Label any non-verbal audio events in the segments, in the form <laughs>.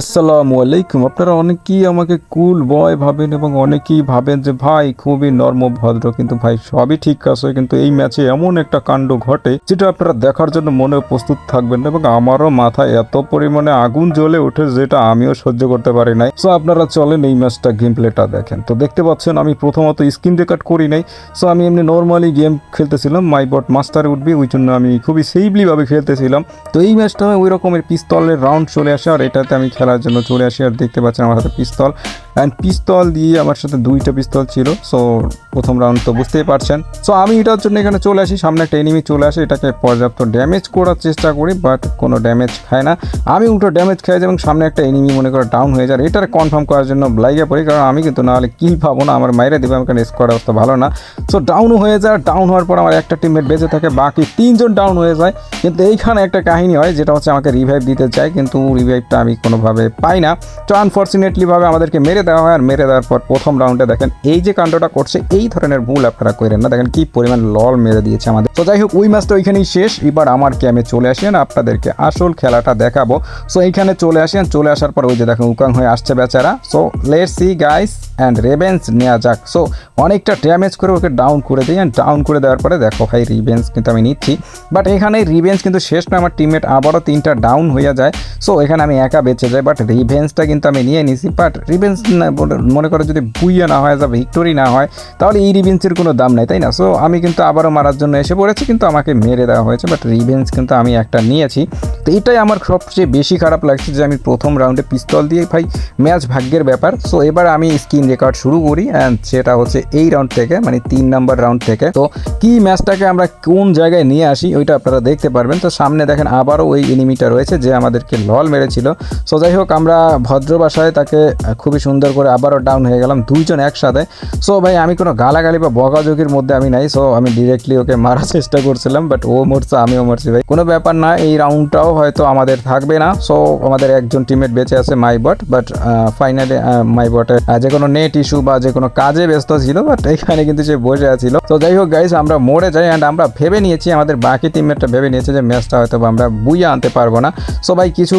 আসসালামু আলাইকুম। আপনারা অনেকেই আমাকে কুল বয় ভাবেন এবং অনেকেই ভাবেন যে, ভাই, খুবই নর্ম ভদ্র। কিন্তু ভাই, সবই ঠিক আছে। কিন্তু এই ম্যাচে এমন একটা কাণ্ড ঘটে, যেটা আপনারা দেখার জন্য মনে প্রস্তুত থাকবেন এবং আমারও মাথায় এত পরিমাণে আগুন জ্বলে ওঠে যেটা আমিও সহ্য করতে পারি নাই। সো আপনারা চলেন এই ম্যাচটা গেম প্লেটা দেখেন। তো দেখতে পাচ্ছেন, আমি প্রথমত স্ক্রিন রেকর্ড করি নাই। সো আমি এমনি নর্মালি গেম খেলতেছিলাম। মাই বট মাস্টারে উঠবি ওই জন্য আমি খুবই সেফলি ভাবে খেলতেছিলাম। তো এই ম্যাচটা ওই রকমের পিস্তলের রাউন্ড চলে আসে, আর এটাতে আমি খেলার জন্য চলে আসি আর দেখতে পাচ্ছেন আমার হাতে পিস্তল। অ্যান্ড পিস্তল দিয়ে আমার সাথে দুইটা পিস্তল ছিল সো প্রথম রাউন্ড তো বুঝতেই পারছেন। সো আমি এটার জন্য এখানে চলে আসি, সামনে একটা এনিমি চলে আসে, এটাকে পর্যাপ্ত ড্যামেজ করার চেষ্টা করি বাট কোনো ড্যামেজ খায় না। আমি উল্টো ড্যামেজ খাই এবং সামনে একটা এনিমি মনে করে ডাউন হয়ে যায়, এটার কনফার্ম করার জন্য লাইগে পড়ি, কারণ আমি কিন্তু নাহলে কিল পাবো না, আমার মাইরে দেবে আমাকে স্কোয়াড অবস্থা ভালো না। সো ডাউন হয়ে যায় ডাউন হওয়ার পর আমার একটা টিমমেট বেঁচে থাকে, বাকি তিনজন ডাউন হয়ে যায়। কিন্তু এইখানে একটা কাহিনী হয়, যেটা হচ্ছে আমাকে রিভাইভ দিতে চায়, কিন্তু রিভাইভটা আমি কোনোভাবে পাই না। তো আনফর্চুনেটলি ভাবে আমাদেরকে মেরে দেওয়া হয় আর মেরে দেওয়ার পর প্রথম রাউন্ডে দেখেন এই যে কাণ্ডটা করছে, এই ধরনের ভুল আপনারা করেন না। দেখেন কি পরিমাণ লল মেরে দিয়েছে আমাদের। তো যাই হোক, ওই ম্যাচটা ওইখানেই শেষ। এবার আমার ক্যামে চলে আসেন, আপনাদেরকে আসল খেলাটা দেখাবো। সো এইখানে চলে আসেন, চলে আসার পর ওই যে দেখেন উকাং হয়ে আসছে বেচারা। So let see guys and revenge নেওয়া যাক। সো অনেকটা ড্যামেজ করে ওকে ডাউন করে দিই অ্যান্ড ডাউন করে দেওয়ার পরে দেখো ভাই রিভেন্স কিন্তু আমি নিচ্ছি। বাট এখানে রিভেন্স কিন্তু শেষ না, আমার টিমমেট আবারও তিনটা ডাউন হয়ে যায়। সো এখানে আমি একা বেঁচে যাই বাট রিভেন্সটা কিন্তু আমি নিয়ে নিছি। বাট রিভেন্স মনে করো যদি বুইয়া না হয় বা ভিক্টোরি না হয়, তাহলে এই রিভেন্সের কোনো দাম নেই, তাই না? সো আমি কিন্তু আবারও মারার জন্য এসে পড়েছি, কিন্তু আমাকে মেরে দেওয়া হয়েছে বাট রিভেন্স কিন্তু আমি একটা নিয়েছি। তো এটাই আমার সবচেয়ে বেশি খারাপ লাগছে যে আমি প্রথম রাউন্ডে পিস্তল দিয়ে, ভাই, ম্যাচ ভাগ্যের ব্যাপার। সো এবার আমি স্ক্রিন রেকর্ড শুরু করি অ্যান্ড সেটা হচ্ছে এই রাউন্ড থেকে মানে তিন নাম্বার রাউন্ড থেকে। তো কি ম্যাচটাকে আমরা কোন জায়গায় নিয়ে আসি, ওইটা আপনারা দেখতে পারবেন। তো সামনে দেখেন আবারও ওই এনিমিটা রয়েছে, যে আমাদেরকে লল মেরেছিল। সো যাই হোক, আমরা ভদ্র ভাষায় তাকে খুবই সুন্দর করে আবারও ডাউন হয়ে গেলাম দুইজন একসাথে। সো ভাই, আমি কোনো গালাগালি বা বকাযোগির মধ্যে আমি নাই। সো আমি ডিরেক্টলি ওকে মারার <laughs> চেষ্টা করছিলাম বাট ও মরছে, আমিও মরছি, ভাই। কোনো ব্যাপার না, এই রাউন্ডটাও হয়তো আমাদের থাকবে না। সো আমাদের একজন টিমমেট বেঁচে আছে মাই বট বাট ফাইনালি মাই বটের যে কোনো নেট ইস্যু বা যে কোনো কাজে ব্যস্ত ছিল বাট এখানে কিন্তু সে বসে আছিল। তো যাই হোক গাইস আমরা মরে যাই অ্যান্ড আমরা ভেবে নিয়েছি, আমাদের বাকি টিমমেটটা ভেবে নিয়েছে যে ম্যাচটা হয়তো আমরা বুইয়া আনতে পারব না। সো ভাই, কিছু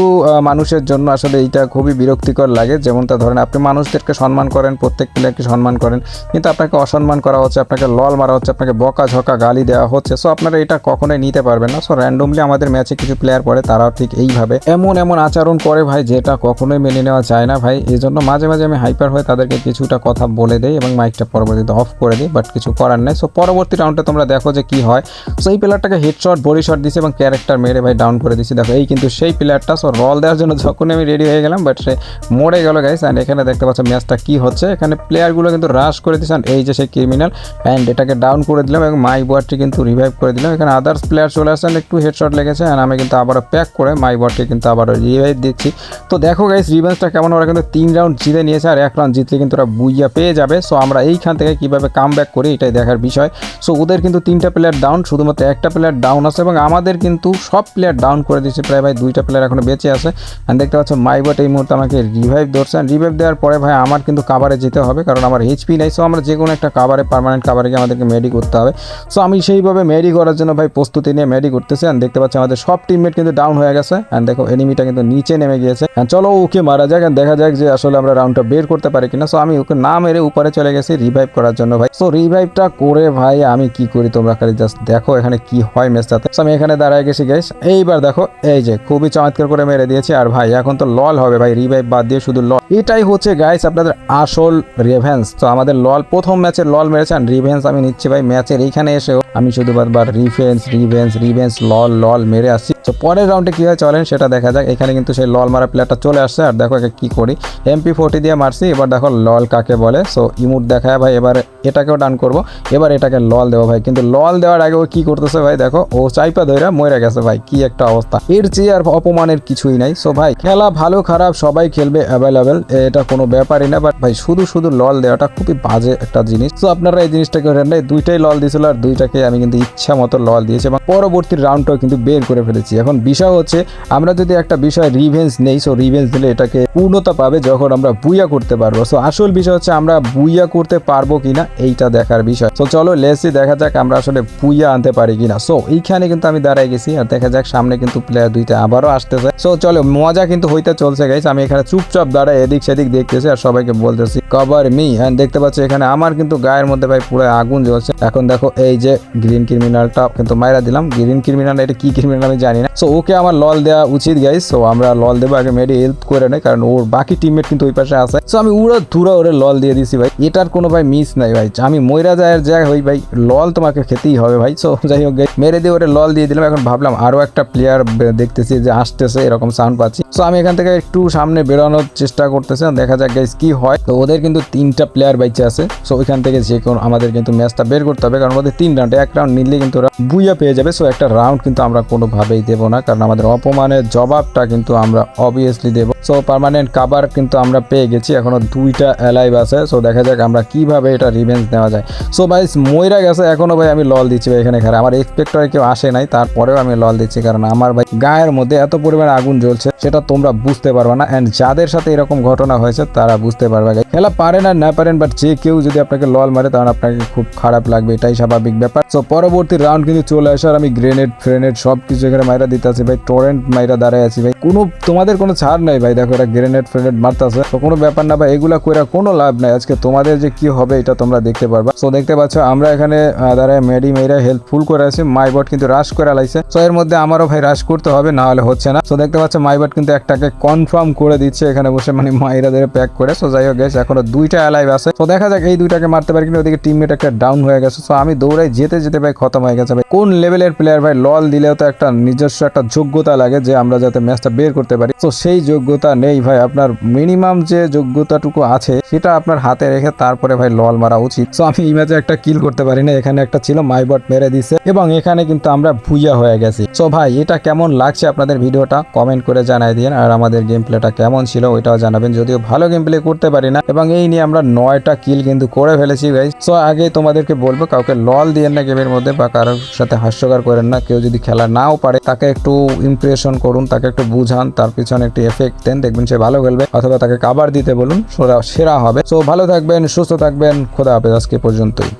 মানুষের জন্য আসলে এইটা খুবই বিরক্তিকর লাগে। যেমন তা ধরেন, আপনি মানুষদেরকে সম্মান করেন প্রত্যেক প্লেয়ারকে সম্মান করেন। কিন্তু আপনাকে অসম্মান করা হচ্ছে, আপনাকে লল মারা হচ্ছে, আপনাকে বকা ঝকা গালি দেওয়া হচ্ছে। সো আপনারা এটা কখনোই নিতে পারবেন না। সো র্যান্ডমলি আমাদের ম্যাচে কিছু প্লেয়ার পড়ে, তারাও ঠিক এইভাবে। এমন এমন আচরণ করে ভাই, যেটা কখনোই মেনে নেওয়া যায় না ভাই। এই জন্য মাঝে মাঝে আমি হাইপার হয়ে তাদেরকে কিছুটা কথা বলে দেই এবং মাইকটা পরবর্তীতে অফ করে দিই বাট কিছু করার নেই। সো পরবর্তী রাউন্ডে তোমরা দেখো যে কি হয়। সো এই প্লেয়ারটাকে হেডশট বডি শট দিছে এবং ক্যারেক্টার মেরে ভাই ডাউন করে দিছি। দেখো, এই কিন্তু সেই প্লেয়ারটা সো রল দেওয়ার জন্য যখন আমি রেডি হয়ে গেলাম বাট সে মরে গেল গাইস অ্যান্ড এখানে দেখতে পাচ্ছ ম্যাচটা কি হচ্ছে। এখানে প্লেয়ারগুলো কিন্তু রাশ করে and এই যে সেই ক্রিমিনাল অ্যান্ড এটাকে ডাউন করে দিলাম এবং মাই বয়ারটি কিন্তু রিভাইভ করে দিলাম। এখানে আদার্স প্লেয়ার চলে আসছেন, একটু হেডশট লেগেছে অ্যান্ড আমি কিন্তু আবারও প্যাক করে মাই বয়ারটি কিন্তু আবারও রিভাইভ দিচ্ছি। তো দেখো গাইস রিভেন্সটা কেমন, ওরা কিন্তু তিন রাউন্ড জিতে নিয়েছে, আর এক রাউন্ড জিতলে কিন্তু ওরা বুইয়া পেয়ে যাবে। সো আমরা এইখান থেকে কীভাবে কাম ব্যাক করি, এটাই দেখার বিষয়। সো ওদের কিন্তু তিনটা প্লেয়ার ডাউন শুধুমাত্র একটা প্লেয়ার ডাউন আছে এবং আমাদের কিন্তু সব প্লেয়ার ডাউন করে দিচ্ছে প্রায় ভাই দুইটা প্লেয়ার এখনও বেঁচে আছে। অ্যান্ড দেখতে পাচ্ছ মাইবট এই মুহূর্তে আমাকে রিভাইভ ধরছে। রিভাইভ দেওয়ার পরে ভাই আমার কিন্তু কাভারে যেতে হবে, কারণ আমার এইচপি নাই সো আমরা যে কোনো একটা কাভারে পার্মানেন্ট কাভারে গিয়ে আমাদেরকে মেডি করতে হবে। সো আমি সেইভাবে মেডি করার জন্য ভাই প্রস্তুতি নিয়ে মেডি করতেছি অ্যান্ড দেখতে পাচ্ছি আমাদের সব টিমমেট কিন্তু ডাউন হয়ে গেছে অ্যান্ড দেখো এনিমিটা কিন্তু নিচে নেমে গিয়েছে। চলো ওকে মারা যাক দেখা যাক যে আসলে আমরা রাউন্ডটা বের করতে পারি কিনা। সো আমি ওকে না মেরে উপরে চলে গেছি রিভাইভ করার জন্য ভাই। সো রিভাইভটা করে ভাই আমি কি করি তোমরা খালি জাস্ট দেখো এখানে কি হয় ম্যাচটাতে আমি এখানে দাঁড়ায় গেছি গাইস এইবার দেখো, এই যে খুবই চমৎকার করে মেরে দিয়েছি, আর ভাই এখন তো লল হবে ভাই রিভাইভ বাদ দিয়ে শুধু লল। এটাই হচ্ছে গাইস আপনাদের আসল রেভেন্স তো আমাদের লল, প্রথম ম্যাচে লল মেরেছেন। রিভেন্স আমি নিচ্ছি ভাই। ম্যাচের এইখানে এসেও আমি শুধু বারবার রিফেন্স রিভেন্স রিভেন্স লল লল মেরে আসছি। তো পরের রাউন্ডে কী হয় চলেন সেটা দেখা যাক। এখানে কিন্তু সেই লল মারা প্লেয়ারটা চলে আসছে, আর দেখো কি করি। এমপি ফোর্টি দিয়ে মারছি, এবার দেখো লল কাকে বলে। সো ইমুট দেখায় ভাই, এবার এটাকেও ডান করব। এবার এটাকে লল দেবো ভাই। কিন্তু লল দেওয়ার আগে ও কি করতেছে ভাই, দেখো, ও চাইপা ধইরা মরে গেছে ভাই। কি একটা অবস্থা। এর চেয়ে আর অপমানের কিছুই নাই। সো ভাই, খেলা ভালো, খারাপ, সবাই খেলবে অ্যাভেলেবেল এটা কোনো ব্যাপারই না। বাট ভাই, শুধু শুধু লল দেওয়াটা খুবই বাজে একটা জিনিস। তো আপনারা এই জিনিসটাকে নাই, দুইটাই লল দিয়েছিল আর দুইটাকে আমি কিন্তু ইচ্ছা মতো লল দিয়েছি এবং পরবর্তী রাউন্ডটাও কিন্তু বের করে ফেলেছি। এখন বিষয় হচ্ছে, আমরা যদি একটা বিষয় রিভেঞ্জ নেই সো রিভেঞ্জ দিলে এটাকে পূর্ণতা পাবে যখন আমরা বুইয়া করতে পারব। সো আসল বিষয় হচ্ছে, আমরা বুইয়া করতে পারব কিনা, এইটা দেখার বিষয়। সো চলো লেসি দেখা যাক আমরা আসলে বুইয়া আনতে পারি কিনা। সো এইখানে কিন্তু আমি দাঁড়াই গেছি, আর দেখা যাক সামনে কিন্তু প্লেয়ার দুইটা আবারও আসতেছে। সো চলো, মজা কিন্তু হইতে চলছে গাইস আমি এখানে চুপচাপ দাঁড়ায় এদিক সেদিক দেখতেছি আর সবাইকে বলতেছি কভার মি হ্যাঁ দেখতে পাচ্ছি, এখানে আমার কিন্তু গায়ের মধ্যে ভাই পুরো আগুন জ্বলছে। এখন দেখো, এই যে গ্রিন ক্রিমিনালটা কিন্তু মাইরা দিলাম। গ্রিন ক্রিমিনাল এটা কি ক্রিমিনাল আমি জানি না। সো ওকে আমার লল দেওয়া উচিত গাইস সো আমরা লল দেবো, আগে মেডি হেল্প করে নেই কারণ ওর বাকি টিমমেট কিন্তু ওই পাশে আছে। সো আমি উড়ো ধুরা ওরে লল দিয়ে দিছি ভাই। এটার কোনো ভাই মিস নাই ভাই। আমি ময়রা যায় যাই হই ভাই। লল তোমাকে খেতেই হবে ভাই। সো <laughs> যাই হোক মেরে দিয়ে ওরে লল দিয়ে দিলাম। এখন ভাবলাম আরও একটা প্লেয়ার দেখতেছি যে আসতেছে, এরকম সাউন্ড পাচ্ছি। সো আমি এখান থেকে একটু সামনে বেরোনোর চেষ্টা করতেছি। দেখা যাক গাইস কি হয়। তো, ওদের কিন্তু তিনটা প্লেয়ার বাইচে আছে। সো ওইখান থেকে যে কোনো আমাদের কিন্তু ম্যাচটা বের করতে হবে। কারণ ওদের তিন রাউন্ড এক রাউন্ড নিলে কিন্তু ওরা বুইয়া পেয়ে যাবে। সো একটা রাউন্ড কিন্তু আমরা কোনোভাবেই দেবো না, কারণ আমাদের অপমানের জবাবটা কিন্তু আমরা অবভিয়াসলি দেবো। সো পার্মানেন্ট কাবার কিন্তু আমরা পেয়ে গেছি, এখনও দুইটা অ্যালাইভ আছে। সো দেখা যাক আমরা কীভাবে এটা রিভেঞ্জ নেওয়া যায়। সো ভাই ময়রা গেছে, এখনও ভাই আমি লল দিচ্ছি ভাই এখানে খেলা। আমার এক্সপেক্টরে কেউ আসে নাই, তারপরেও আমি লল দিচ্ছি, কারণ আমার ভাই গায়ের মধ্যে এত পরিমাণে আগুন জ্বলছে, সেটা তোমরা বুঝতে পারবে না। অ্যান্ড যাদের সাথে এরকম ঘটনা হয়েছে, তারা বুঝতে পারবে। খেলা পারেন আর না পারেন বাট যে কেউ যদি আপনাকে লল মারে তখন আপনাকে খুব খারাপ লাগবে, এটাই স্বাভাবিক ব্যাপার। সো পরবর্তী রাউন্ড কিন্তু চলে আসার আমি গ্রেনেড ফ্রেনেড সব কিছু এখানে মাইরা দিতে আছি ভাই টরেন্ট মাইরা দাঁড়ায় আছি ভাই। কোনো, তোমাদের কোনো ছাড় নাই ভাই, দেখো এরা গ্রেনেড ফ্রেনেড মারতেছে। তো কোনো ব্যাপার না ভাই, এগুলা কইরা কোনো লাভ নাই। আজকে তোমাদের যে কি হবে, এটা তোমরা দেখতে পারবা। সো দেখতে পাচ্ছ, আমরা এখানে দাঁড়ায় মেডি মেয়েরা হেল্পফুল করে আছি। মাইবট কিন্তু রাশ করে লাইছে। সো এর মধ্যে আমারও ভাই রাশ করতে হবে, না হলে হচ্ছে না। সো দেখতে পাচ্ছ মাইবট কিন্তু একটাকে কনফার্ম করে দিচ্ছে এখানে বসে মানে মাইরা ধরে প্যাক করে। সো যাই হোক গেছে এখনও দুইটা অ্যালাইভ আছে। তো দেখা যাক, এই দুইটাকে মারতে পারি কিন্তু ওদিকে টিমমেট একটা ডাউন হয়ে গেছে। সো আমি দৌড়াই যেতে যেতে ভাই খতম হয়ে গেছে ভাই। কোন লেভেলের প্লেয়ার ভাই লল দিলেও তো একটা নিজস্ব একটা যোগ্যতা লাগে যে আমরা যাতে ম্যাচটা বের করতে পারি। তো সেই যোগ্যতা নেই ভাই। আপনার মিনিমাম যে যোগ্যতাটুকু আছে, সেটা আপনার হাতে রেখে তারপরে ভাই লল মারা উচিত। সো আমি এই ম্যাচে একটা কিল করতে পারি না। এখানে একটা ছিল মাইবট মেরে দিছে। এবং এখানে কিন্তু আমরা ভুইয়া হয়ে গেছি। সো ভাই, এটা কেমন লাগছে আপনাদের ভিডিওটা? কমেন্ট করে জানাই দিন। আর আমাদের গেম প্লেটা কেমন ছিল, ওইটাও জানাবেন। যদিও ভালো গেম প্লে করতে পারি না। এবং এই নিয়ে আমরা নয়টা কিল কিন্তু করে ফেলেছি ভাই সো আগে তোমাদেরকে বলব, কাউকে লল দিয়ে না গেমের মধ্যে বা কারোর সাথে হাস্যকর করেন না, কেউ যদি খেলা নাও পারে, তাকে একটু ইমপ্রেশন করুন, তাকে একটু বুঝান, তার পিছনে একটি এফেক্ট দেন, দেখবেন সে ভালো খেলবে, অথবা তাকে কাবার দিতে বলুন, সেরা- হবে। তো ভালো থাকবেন, সুস্থ থাকবেন, খোদা হাফেজ, আজকে পর্যন্তই।